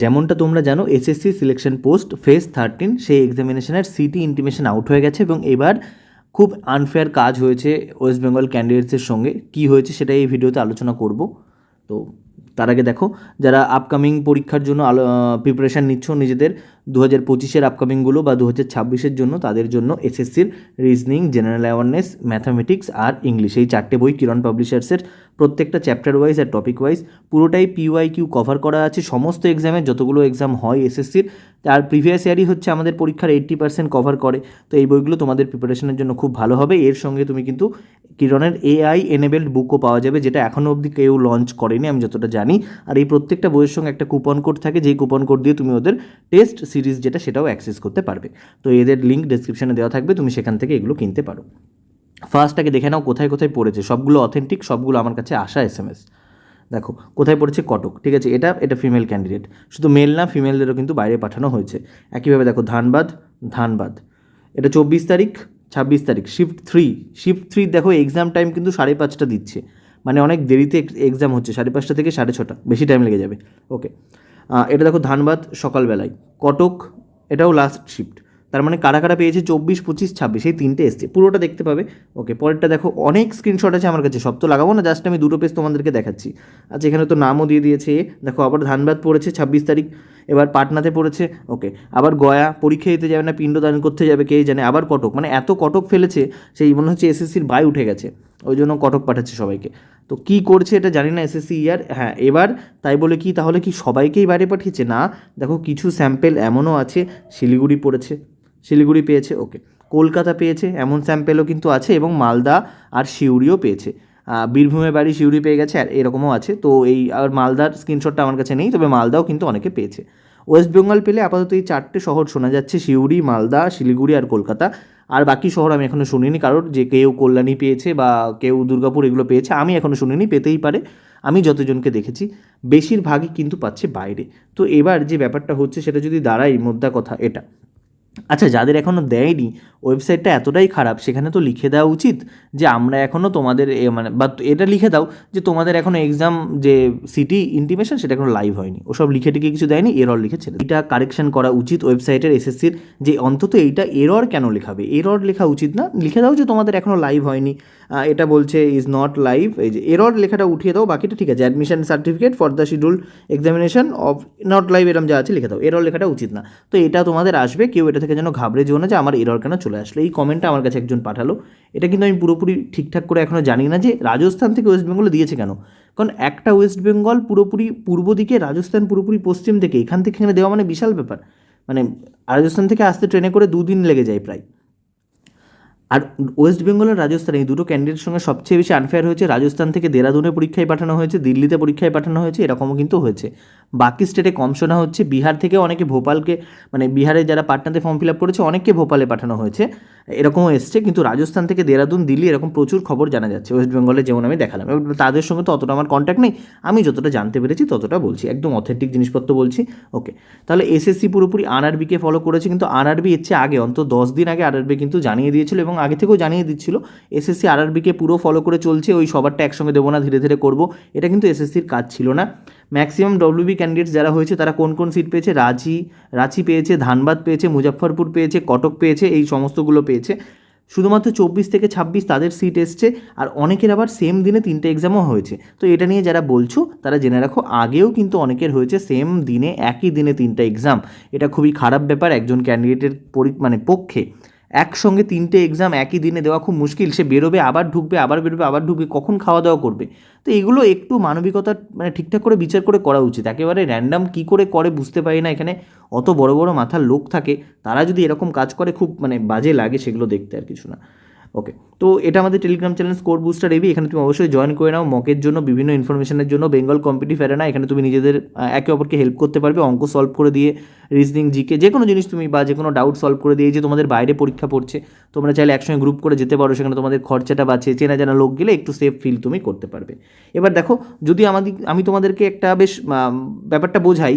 যেমনটা তোমরা জানো SSC selection post phase thirteen সেই এক্সামিনেশনের সিটি ইন্টিমেশন আউট হয়ে গেছে এবং এবার খুব আনফেয়ার কাজ হয়েছে ওয়েস্ট বেঙ্গল ক্যান্ডিডেটসের সঙ্গে। কি হয়েছে সেটা এই ভিডিওতে আলোচনা করব। তো তার আগে দেখো, যারা আপকামিং পরীক্ষার জন্য আলো প্রিপারেশান নিচ্ছ, নিজেদের দু হাজার পঁচিশের আপকামিংগুলো বা দু হাজার ছাব্বিশের জন্য তাদের জন্য এসএসসির রিজনিং জেনারেল অ্যাওয়ারনেস ম্যাথামেটিক্স আর ইংলিশ এই চারটে বই কিরণ পাবলিশার্সের প্রত্যেকটা চ্যাপ্টার ওয়াইজ আর টপিক ওয়াইজ পুরোটাই পিওয়াই কিউ কভার করা আছে। সমস্ত এক্সামের যতগুলো এক্সাম হয় এসএসসির আর প্রিভিয়াস ইয়ারই হচ্ছে আমাদের পরীক্ষার এইট্টি পার্সেন্ট কভার করে। তো এই বইগুলো তোমাদের প্রিপারেশনের জন্য খুব ভালো হবে। এর সঙ্গে তুমি কিন্তু কিরণের এআই এনেবেলড বুকও পাওয়া যাবে, যেটা এখনও অবধি কেউ লঞ্চ করেনি, আমি যতটা জানি। আর এই প্রত্যেকটা বইয়ের সঙ্গে একটা কুপন কোড থাকে, যেই কুপন কোড দিয়ে তুমি ওদের টেস্ট সিরিজ যেটা সেটাও অ্যাক্সেস করতে পারবে। তো এদের লিঙ্ক ডেসক্রিপশনে দেওয়া থাকবে, তুমি সেখান থেকে এগুলো কিনতে পারো। ফার্স্ট আগে দেখে নাও কোথায় কোথায় পড়েছে। সবগুলো অথেন্টিক সবগুলো আমার কাছে আসা এস এম এস দেখো, কোথায় পড়েছে? কটক। ঠিক আছে, এটা এটা ফিমেল ক্যান্ডিডেট শুধু মেল না ফিমেলদেরও কিন্তু বাইরে পাঠানো হয়েছে। একইভাবে দেখো, ধানবাদ ধানবাদ। এটা চব্বিশ তারিখ, ছাব্বিশ তারিখ শিফট থ্রি শিফট থ্রি দেখো এক্সাম টাইম কিন্তু সাড়ে পাঁচটা দিচ্ছে। মানে অনেক দেরিতে এক্সাম হচ্ছে, সাড়ে পাঁচটা থেকে সাড়ে ছটা। বেশি টাইম লেগে যাবে। ওকে এটা দেখো, ধানবাদ সকালবেলায়। কটক, এটাও লাস্ট শিফট তার মানে কারা কারা পেয়েছে? চব্বিশ, পঁচিশ, ছাব্বিশ, এই তিনটে এসছে। পুরোটা দেখতে পাবে। ওকে, পরেরটা দেখো, অনেক স্ক্রিনশট আছে আমার কাছে। সব তো লাগাবো না জাস্ট আমি দুটো পেজ তোমাদেরকে দেখাচ্ছি। আচ্ছা এখানে তো নামও দিয়ে দিয়েছে। দেখো, আবার ধানবাদ পড়েছে, ছাব্বিশ তারিখ, এবার পাটনাতে পড়েছে। ওকে, আবার গয়া, পরীক্ষা দিতে যাবে না পিণ্ডদান করতে যাবে, কে জানে, আবার কটক। মানে এত কটক ফেলেছে, সেই মনে হচ্ছে এসএসসির বাই উঠে গেছে। ওই জন্য কটক পাঠাচ্ছে সবাইকে। তো কি করছে এটা জানি না এসএসসি ইয়ার হ্যাঁ এবার তাই বলে কি, তাহলে কি সবাইকেই বাইরে পাঠিয়েছে? না, দেখো, কিছু স্যাম্পেল এমনও আছে, শিলিগুড়ি পড়েছে। শিলিগুড়ি পেয়েছে ওকে কলকাতা পেয়েছে, এমন স্যাম্পেলও কিন্তু আছে এবং মালদা আর সিউড়িও পেয়েছে। বীরভূমের বাড়ি সিউড়ি পেয়ে গেছে আর এরকমও আছে, তো এই আর মালদার স্ক্রিনশটটা আমার কাছে নেই, তবে মালদাও কিন্তু অনেকে পেয়েছে। ওয়েস্ট বেঙ্গল পেলে আপাতত এই চারটে শহর শোনা যাচ্ছে, সিউড়ি, মালদা, শিলিগুড়ি আর কলকাতা। আর বাকি শহর আমি এখনও শুনিনি কারোর যে কেউ কল্যাণী পেয়েছে বা কেউ দুর্গাপুর এগুলো পেয়েছে, আমি এখনও শুনিনি, পেতেই পারে। আমি যতজনকে দেখেছি, বেশিরভাগই কিন্তু পাচ্ছে বাইরে। তো এবার যে ব্যাপারটা হচ্ছে, সেটা যদি দাঁড়াই মোদ্দা কথা এটা। আচ্ছা যাদের এখনও দেয়নি ওয়েবসাইটটা এতটাই খারাপ, সেখানে তো লিখে দেওয়া উচিত যে আমরা এখনও তোমাদের মানে বা এটা লিখে দাও যে তোমাদের এখনও এক্সাম যে সিটি ইন্টিমেশন সেটা এখনও লাইভ হয়নি। ওসব লিখে টিকে কিছু দেয়নি এরর লিখে ছেড়ে এটা কারেকশন করা উচিত ওয়েবসাইটের এসএসসির যে অন্তত এইটা এরর কেন লেখাবে? এরর লেখা উচিত না, লিখে দাও যে তোমাদের এখনও লাইভ হয়নি। এটা বলছে ইজ নট লাইভ এই যে এরর লেখাটা উঠিয়ে দাও, বাকিটা ঠিক আছে admission certificate for the schedule examination of not live এরম যা আছে লিখে দাও এরর লেখাটা উচিত না। তো এটা তোমাদের আসবে, কেউ এটা থেকে যেন ঘাবড়ে যেও না যে আমার এরর কেন চলে আসলো। এই কমেন্টটা আমার কাছে একজন পাঠালো। এটা কিন্তু আমি পুরোপুরি ঠিকঠাক করে এখনও জানি না যে রাজস্থান থেকে ওয়েস্ট বেঙ্গলে দিয়েছে কেন। কারণ একটা ওয়েস্ট বেঙ্গল পুরোপুরি পূর্ব দিকে, রাজস্থান পুরোপুরি পশ্চিম দিকে, এখান থেকে এখানে দেওয়া মানে বিশাল ব্যাপার। মানে রাজস্থান থেকে আসতে ট্রেনে করে দুদিন লেগে যায় প্রায়। আর ওয়েস্ট বেঙ্গল আর রাজস্থান, এই দুটো ক্যান্ডিডেটের সঙ্গে সবচেয়ে বেশি আনফেয়ার হয়েছে রাজস্থান থেকে দেরাদুনে পরীক্ষায় পাঠানো হয়েছে, দিল্লিতে পরীক্ষায় পাঠানো হয়েছে, এরকমও কিন্তু হয়েছে। বাকি স্টেটে কম শোনা হচ্ছে, বিহার থেকে অনেকে ভোপালকে মানে বিহারে যারা পাটনাতে ফর্ম ফিল আপ করেছে, অনেককে ভোপালে পাঠানো হয়েছে। এরকমও এসছে, কিন্তু রাজস্থান থেকে দেরাদুন, দিল্লি, এরকম প্রচুর খবর জানা যাচ্ছে ওয়েস্ট বেঙ্গলে যেমন আমি দেখালাম। এবার তাদের সঙ্গে তো অতটা আমার কন্ট্যাক্ট নেই, আমি যতটা জানতে পেরেছি ততটা বলছি, একদম অথেন্টিক জিনিসপত্র বলছি ওকে তাহলে এসএসসি পুরোপুরি আরআরবিকে ফলো করেছে, কিন্তু আরআরবি এর চেয়ে আগে, অন্তত দশ দিন আগে আরআরবি কিন্তু জানিয়ে দিয়েছিল, এবং আগে থেকেও জানিয়ে দিচ্ছিল এসএসসি আরআরবিকে পুরো ফলো করে চলছে, ওই সবারটা একসঙ্গে দেবো না, ধীরে ধীরে করব। এটা কিন্তু এসএসসির কাজ ছিল না। ম্যাক্সিমাম ডব্লিউবি ক্যান্ডিডেটস যারা হয়েছে, তারা কোন কোন সিট পেয়েছে? রাঁচি রাঁচি পেয়েছে, ধানবাদ পেয়েছে, মুজফ্ফরপুর পেয়েছে, কটক পেয়েছে, এই সমস্তগুলো পেয়েছে। শুধুমাত্র চব্বিশ থেকে ছাব্বিশ তাদের সিট এসছে, আর অনেকের আবার সেম দিনে তিনটে এক্সামও হয়েছে। তো এটা নিয়ে যারা বলছো, তারা জেনে রাখো, আগেও কিন্তু অনেকের হয়েছে সেম দিনে একই দিনে তিনটে এক্সাম এটা খুবই খারাপ ব্যাপার একজন ক্যান্ডিডেটের পরি মানে পক্ষে। একসঙ্গে তিনটে এক্সাম একই দিনে দেওয়া খুব মুশকিল। সে বেরোবে, আবার ঢুকবে, আবার বেরোবে, আবার ঢুকবে, কখন খাওয়া দাওয়া করবে? তো এগুলো একটু মানবিকতা মানে ঠিকঠাক করে বিচার করে করা উচিত। একেবারে র্যান্ডাম কী করে করে বুঝতে পারি না এখানে। অত বড় বড় মাথার লোক থাকে, তারা যদি এরকম কাজ করে, খুব মানে বাজে লাগে সেগুলো দেখতে আর কিছু না। ওকে তো এটা আমাদের Telegram channel score booster AB এখানে তুমি অবশ্যই জয়েন করে নাও। মকের জন্য, বিভিন্ন ইনফরমেশনের জন্য বেঙ্গল কম্পিটিভ না এখানে তুমি নিজেদের একে অপরকে হেল্প করতে পারবে, অঙ্ক সলভ করে দিয়ে রিজনিং জিকে যে কোনো জিনিস তুমি বা যে কোনো ডাউট সলভ করে দিয়ে যে তোমাদের বাইরে পরীক্ষা পড়ছে, তোমরা চাইলে একসঙ্গে গ্রুপ করে যেতে পারো, সেখানে তোমাদের খরচাটা বাঁচে চেনা জানা লোক গেলে একটু সেফ ফিল তুমি করতে পারবে। এবার দেখো, যদি আমাদের, আমি তোমাদেরকে একটা বেশ ব্যাপারটা বোঝাই।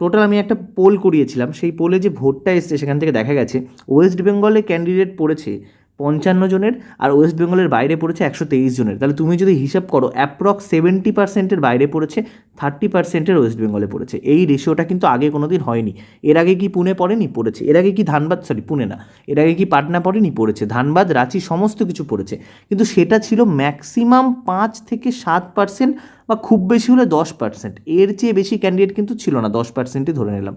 টোটাল আমি একটা পোল করিয়েছিলাম, সেই পোলে যে ভোটটা এসছে, সেখান থেকে দেখা গেছে ওয়েস্ট বেঙ্গলে ক্যান্ডিডেট পড়েছে পঞ্চান্ন জনের আর ওয়েস্ট বেঙ্গলের বাইরে পড়েছে একশো তেইশ জনের। তাহলে তুমি যদি হিসাব করো অ্যাপ্রক্স সেভেন্টি পার্সেন্টের বাইরে পড়েছে থার্টি পার্সেন্টের ওয়েস্ট বেঙ্গলে পড়েছে। এই রেশিওটা কিন্তু আগে কোনো দিন হয়নি। এর আগে কি পুনে পড়েনি? পড়েছে। এর আগে কি ধানবাদ সরি পুনে না। এর আগে কি পাটনা পড়েনি? পড়েছে। ধানবাদ, রাঁচি, সমস্ত কিছু পড়েছে। কিন্তু সেটা ছিল ম্যাক্সিমাম পাঁচ থেকে সাত পার্সেন্ট বা খুব বেশি হলে দশ পার্সেন্ট এর চেয়ে বেশি ক্যান্ডিডেট কিন্তু ছিল না। দশ পার্সেন্টই ধরে নিলাম।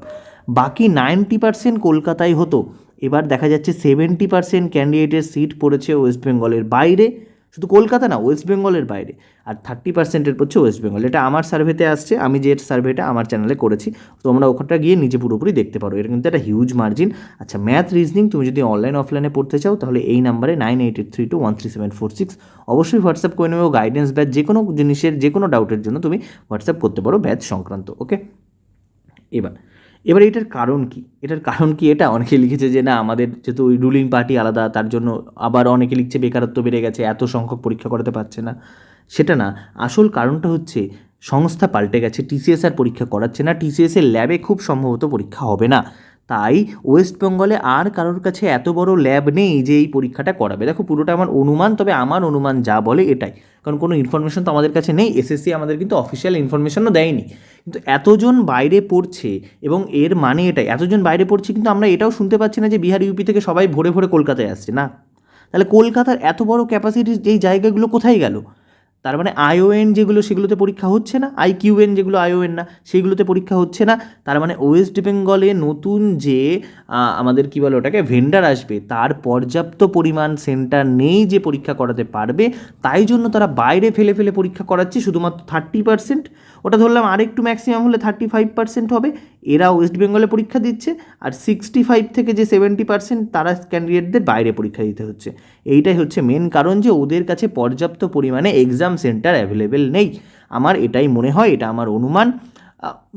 বাকি নাইনটি পার্সেন্ট কলকাতায় হতো। এবার দেখা যাচ্ছে সেভেন্টি পার্সেন্ট ক্যান্ডিডেটের সিট পড়েছে ওয়েস্ট বেঙ্গলের বাইরে। শুধু কলকাতা না ওয়েস্ট বেঙ্গলের বাইরে। আর থার্টি পার্সেন্টের পড়ছে ওয়েস্ট বেঙ্গল এটা আমার সার্ভেতে আসছে, আমি যে সার্ভেটা আমার চ্যানেলে করেছি তোমরা ওখানটা গিয়ে নিজে পুরোপুরি দেখতে পারো। এটা কিন্তু একটা হিউজ মার্জিন আচ্ছা ম্যাথ রিজনিং তুমি যদি অনলাইন অফলাইনে পড়তে চাও, তাহলে এই নাম্বারে nine eight eight three two one three seven four six অবশ্যই হোয়াটসঅ্যাপ করে নেবে গাইডেন্স ব্যাচ যে কোনো জিনিসের যে কোনো ডাউটের জন্য তুমি হোয়াটসঅ্যাপ করতে পারো ব্যাচ সংক্রান্ত ওকে এবার এবার এটার কারণ কি? এটার কারণ কি এটা? অনেকে লিখেছে যে না, আমাদের যেহেতু ওই রুলিং পার্টি আলাদা, তার জন্য আবার অনেকে লিখছে বেকারত্ব বেড়ে গেছে, এত সংখ্যক পরীক্ষা করাতে পারছে না। সেটা না, আসল কারণটা হচ্ছে সংস্থা পাল্টে গেছে টিসিএস আর পরীক্ষা করাচ্ছে না। টিসিএস এর ল্যাবে খুব সম্ভবত পরীক্ষা হবে না। তাই ওয়েস্ট বেঙ্গলে আর কারোর কাছে এত বড় ল্যাব নেই যে এই পরীক্ষাটা করাবে। দেখো, পুরোটা আমার অনুমান, তবে আমার অনুমান যা বলে এটাই। কারণ কোনো ইনফরমেশন তো আমাদের কাছে নেই। এসএসসি আমাদের কিন্তু অফিসিয়াল ইনফরমেশনও দেয়নি। কিন্তু এতজন বাইরে পড়ছে, এবং এর মানে এটাই। এতজন বাইরে পড়ছে, কিন্তু আমরা এটাও শুনতে পাচ্ছি না যে বিহার ইউপি থেকে সবাই ভোরে ভোরে কলকাতায় আসছে। না। তাহলে কলকাতার এত বড় ক্যাপাসিটির এই জায়গাগুলো কোথায় গেল? তার মানে আইওএন যেগুলো সেগুলোতে পরীক্ষা হচ্ছে না আই কিউএন যেগুলো আইওএন না, সেগুলোতে পরীক্ষা হচ্ছে না, তার মানে ওয়েস্ট বেঙ্গলে নতুন যে আমাদের কী বলে ওটাকে ভেন্ডার আসবে, তার পর্যাপ্ত পরিমাণ সেন্টার নেই যে পরীক্ষা করাতে পারবে, তাই জন্য তারা বাইরে ফেলে ফেলে পরীক্ষা করাচ্ছে, শুধুমাত্র থার্টি পার্সেন্ট ওটা ধরলাম আরেকটু ম্যাক্সিমাম হলে থার্টি ফাইভ পার্সেন্ট হবে, এরা ওয়েস্ট বেঙ্গলে পরীক্ষা দিচ্ছে, আর সিক্সটি ফাইভ থেকে যে সেভেন্টি পার্সেন্ট তারা ক্যান্ডিডেটদের বাইরে পরীক্ষা দিতে হচ্ছে। এইটাই হচ্ছে মেন কারণ যে ওদের কাছে পর্যাপ্ত পরিমাণে এক্সাম সেন্টার অ্যাভেলেবেল নেই। আমার এটাই মনে হয় এটা আমার অনুমান।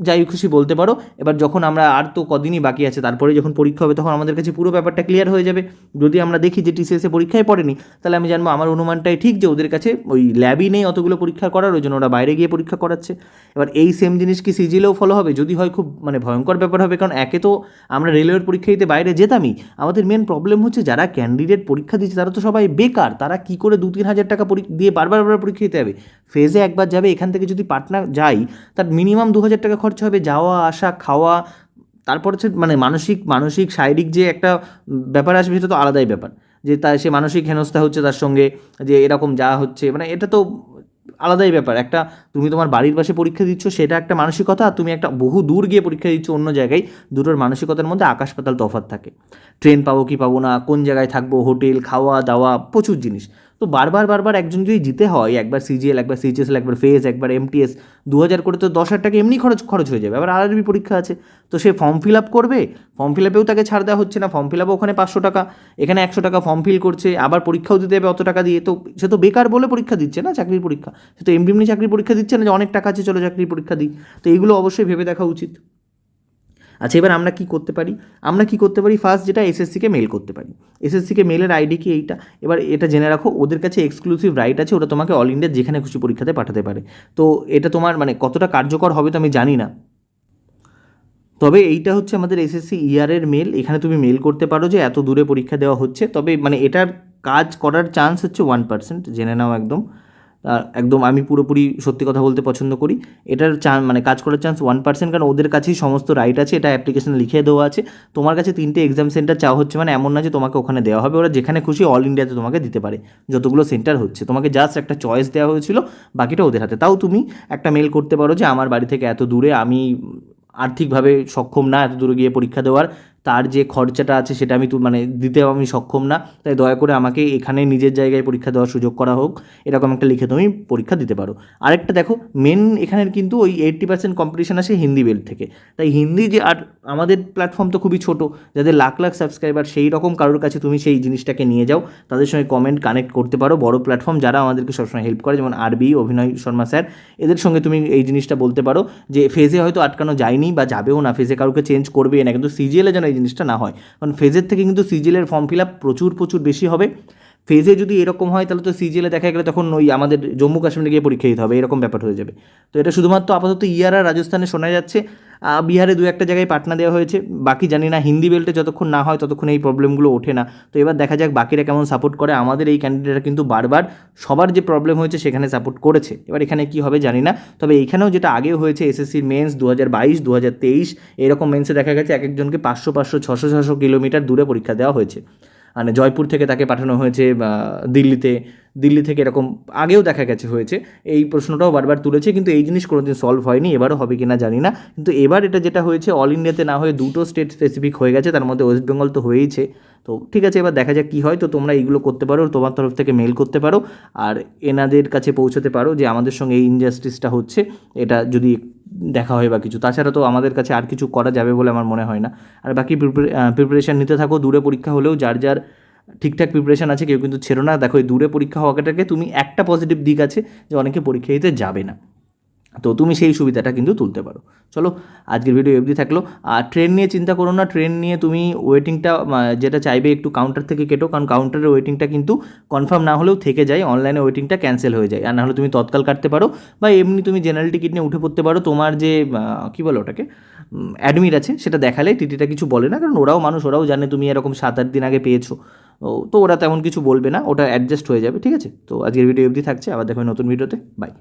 যাই খুশি বলতে পারো। এবার যখন আমরা আর তো কদিনই বাকি আছে, তারপরে যখন পরীক্ষা হবে তখন আমাদের কাছে পুরো ব্যাপারটা ক্লিয়ার হয়ে যাবে। যদি আমরা দেখি যে টিসিএসে পরীক্ষায় পড়েনি, তাহলে আমি জানব আমার অনুমানটাই ঠিক যে ওদের কাছে ওই ল্যাবই নেই অতগুলো পরীক্ষা করার, ওই জন্য ওরা বাইরে গিয়ে পরীক্ষা করাচ্ছে। এবার এই সেম জিনিস কি সিজিলেও ফলো হবে? যদি হয় খুব মানে ভয়ঙ্কর ব্যাপার হবে, কারণ একে তো আমরা রেলওয়ের পরীক্ষা দিতে বাইরে যেতামই। আমাদের মেন প্রবলেম হচ্ছে যারা ক্যান্ডিডেট পরীক্ষা দিচ্ছে, তারা তো সবাই বেকার, তারা কি করে দু তিন হাজার টাকা দিয়ে বারবার বারবার পরীক্ষা দিতে হবে? ফেজে একবার যাবে, এখান থেকে যদি পাটনা যাই তার মিনিমাম দু হাজার হাজার টাকা খরচা হবে, যাওয়া, আসা, খাওয়া, তারপর হচ্ছে মানে মানসিক মানসিক, শারীরিক যে একটা ব্যাপার আসবে সেটা তো আলাদাই ব্যাপার। যে তার সে মানসিক হেনস্থা হচ্ছে তার সঙ্গে, যে এরকম যা হচ্ছে মানে এটা তো আলাদাই ব্যাপার। একটা তুমি তোমার বাড়ির পাশে পরীক্ষা দিচ্ছ, সেটা একটা মানসিকতা তুমি একটা বহু দূর গিয়ে পরীক্ষা দিচ্ছ অন্য জায়গায়, দুটোর মানসিকতার মধ্যে আকাশ পাতাল তফাৎ থাকে। ট্রেন পাবো কি পাবো না, কোন জায়গায় থাকব, হোটেল, খাওয়া, দাওয়া, প্রচুর জিনিস। তো বারবার বারবার একজন যদি জিতে হয়, একবার সিজিএল একবার সিজিএসএল একবার ফেস একবার এমটিএস দু হাজার করে তো দশ হাজার টাকা এমনি খরচ খরচ হয়ে যাবে। আবার আরআরবি পরীক্ষা আছে। তো সে ফর্ম ফিল আপ করবে ফর্ম ফিল আপেও তাকে ছাড় দেওয়া হচ্ছে না। ফর্ম ফিল আপও ওখানে পাঁচশো টাকা, এখানে একশো টাকা ফর্ম ফিল করছে, আবার পরীক্ষাও দিতে হবে অত টাকা দিয়ে। তো সে তো বেকার বলে পরীক্ষা দিচ্ছে না চাকরির পরীক্ষা। সে তো এমনি এমনি চাকরির পরীক্ষা দিচ্ছে না যে অনেক টাকা আছে, চলো চাকরির পরীক্ষা দিই। তো এইগুলো অবশ্যই ভেবে দেখা উচিত। আচ্ছা এবার আমরা কি করতে পারি? আমরা কি করতে পারি? ফার্স্ট যেটা এসএসসিকে মেল করতে পারি। এসএসসিকে মেলের আইডি কি এইটা? এবার এটা জেনে রাখো, ওদের কাছে এক্সক্লুসিভ রাইট আছে, ওটা তোমাকে অল ইন্ডিয়া যেখানে খুশি পরীক্ষাতে পাঠাতে পারে। তো এটা তোমার মানে কতটা কার্যকর হবে তো আমি জানি না। তবে এইটা হচ্ছে আমাদের এসএসসি ইয়ারের মেল এখানে তুমি মেল করতে পারো যে এত দূরে পরীক্ষা দেওয়া হচ্ছে। তবে মানে এটার কাজ করার চান্স হচ্ছে ওয়ান পার্সেন্ট জেনে নাও একদম। একদম আমি পুরোপুরি সত্যি কথা বলতে পছন্দ করি। এটার চান মানে কাজ করার চান্স ওয়ান পার্সেন্ট কারণ ওদের কাছেই সমস্ত রাইট আছে, এটা অ্যাপ্লিকেশন লিখে দেওয়া আছে। তোমার কাছে তিনটে এক্সাম সেন্টার চাওয়া হচ্ছে মানে এমন না যে তোমাকে ওখানে দেওয়া হবে, ওরা যেখানে খুশি অল ইন্ডিয়াতে তোমাকে দিতে পারে। যতগুলো সেন্টার হচ্ছে, তোমাকে জাস্ট একটা চয়েস দেওয়া হয়েছিল, বাকিটা ওদের হাতে। তাও তুমি একটা মেল করতে পারো যে আমার বাড়ি থেকে এত দূরে আমি আর্থিকভাবে সক্ষম না, এত দূরে গিয়ে পরীক্ষা দেওয়ার। তার যে খরচাটা আছে সেটা আমি মানে দিতে আমি সক্ষম না। তাই দয়া করে আমাকে এখানে নিজের জায়গায় পরীক্ষা দেওয়ার সুযোগ করা হোক। এরকম একটা লিখে তুমি পরীক্ষা দিতে পারো। আরেকটা দেখো মেন এখানের কিন্তু ওই এইট্টি পার্সেন্ট কম্পিটিশন আসে হিন্দি বেল্ট থেকে। তাই হিন্দি যে আর আমাদের প্ল্যাটফর্ম তো খুবই ছোট, যাদের লাখ লাখ সাবস্ক্রাইবার সেই রকম কারোর কাছে তুমি সেই জিনিসটাকে নিয়ে যাও। তাদের সঙ্গে কমেন্ট কানেক্ট করতে পারো। বড় প্ল্যাটফর্ম যারা আমাদেরকে সবসময় হেল্প করে, যেমন আরবি অভিনয় শর্মা স্যার এদের সঙ্গে তুমি এই জিনিসটা বলতে পারো যে ফেজে হয়তো আটকানো যায়নি বা যাবেও না। ফেজে কারোকে চেঞ্জ করবে না। কিন্তু সিজিএলে যেন এই জিনিসটা না হয়। কারণ ফেজের থেকে কিন্তু সিজিএলের ফর্ম ফিল আপ প্রচুর প্রচুর বেশি হবে। ফেজে যদি এরকম হয়, তাহলে তো সিজিএলে দেখা গেলে তখন ওই আমাদের জম্মু কাশ্মীরে গিয়ে পরীক্ষা দিতে হবে, এরকম ব্যাপার হয়ে যাবে। তো এটা শুধুমাত্র আপাতত ইয়ার আর রাজস্থানে শোনা যাচ্ছে। বিহারে দু একটা জায়গায় পাটনা দেওয়া হয়েছে। বাকি জানি না, হিন্দি বেল্টে যতক্ষণ না হয় ততক্ষণ এই প্রবলেমগুলো ওঠে না। তো এবার দেখা যাক বাকিরা কেমন সাপোর্ট করে। আমাদের এই ক্যান্ডিডেটরা কিন্তু বারবার সবার যে প্রবলেম হয়েছে সেখানে সাপোর্ট করেছে। এবার এখানে কি হবে জানি না। তবে এইখানেও যেটা আগেও হয়েছে এসএসসির মেন্স দু হাজার বাইশ দু হাজার তেইশ, এরকম মেন্সে দেখা গেছে এক একজনকে পাঁচশো পাঁচশো, ছশো ছশো কিলোমিটার দূরে পরীক্ষা দেওয়া হয়েছে। মানে জয়পুর থেকে তাকে পাঠানো হয়েছে দিল্লিতে দিল্লি থেকে এরকম আগেও দেখা গেছে হয়েছে। এই প্রশ্নটাও বারবার তুলেছে, কিন্তু এই জিনিস কোনোদিন সলভ হয়নি, এবারও হবে কিনা জানি না। কিন্তু এবার এটা যেটা হয়েছে অল ইন্ডিয়াতে না হয়ে দুটো স্টেট স্পেসিফিক হয়ে গেছে, তার মধ্যে ওয়েস্ট বেঙ্গল তো হয়েইছে। তো ঠিক আছে, এবার দেখা যাক কী হয়। তো তোমরা এইগুলো করতে পারো, তোমার তরফ থেকে মেল করতে পারো, আর এনাদের কাছে পৌঁছতে পারো যে আমাদের সঙ্গে এই ইনজাস্টিসটা হচ্ছে, এটা যদি দেখা হয় বা কিছু। তাছাড়া তো আমাদের কাছে আর কিছু করা যাবে বলে আমার মনে হয় না। আর বাকি প্রিপারেশান নিতে থাকো, দূরে পরীক্ষা হলেও যার যার ঠিকঠাক প্রিপারেশান আছে, কেউ কিন্তু ছেড়ো না। দেখো এই দূরে পরীক্ষা হওয়াটাকে তুমি একটা পজিটিভ দিক আছে যে অনেকে পরীক্ষা দিতে যাবে না। তো তুমি সেই সুবিধাটা কিন্তু তুলতে পারো। চলো, আজকের ভিডিও এফডি থাকল। আর ট্রেন নিয়ে চিন্তা করো না ট্রেন নিয়ে তুমি ওয়েটিংটা যেটা চাইবে একটু কাউন্টার থেকে কেটো, কারণ কাউন্টারের ওয়েটিংটা কিন্তু কনফার্ম না হলেও থেকে যায় অনলাইনে ওয়েটিংটা ক্যান্সেল হয়ে যায়। আর না হলে তুমি তৎকাল কাটতে পারো, বা এমনি তুমি জেনারেল টিকিট নিয়ে উঠে পড়তে পারো। তোমার যে কী বলো ওটাকে অ্যাডমিট আছে, সেটা দেখালে টিটিটা কিছু বলে না, কারণ ওরাও মানুষ, ওরাও জানে তুমি এরকম সাত আট দিন আগে পেয়েছ। তো ওরা তেমন কিছু বলবে না, ওটা অ্যাডজাস্ট হয়ে যাবে, ঠিক আছে? তো আজকের ভিডিও অবধি থাকছে, আবার দেখো নতুন ভিডিওতে বাই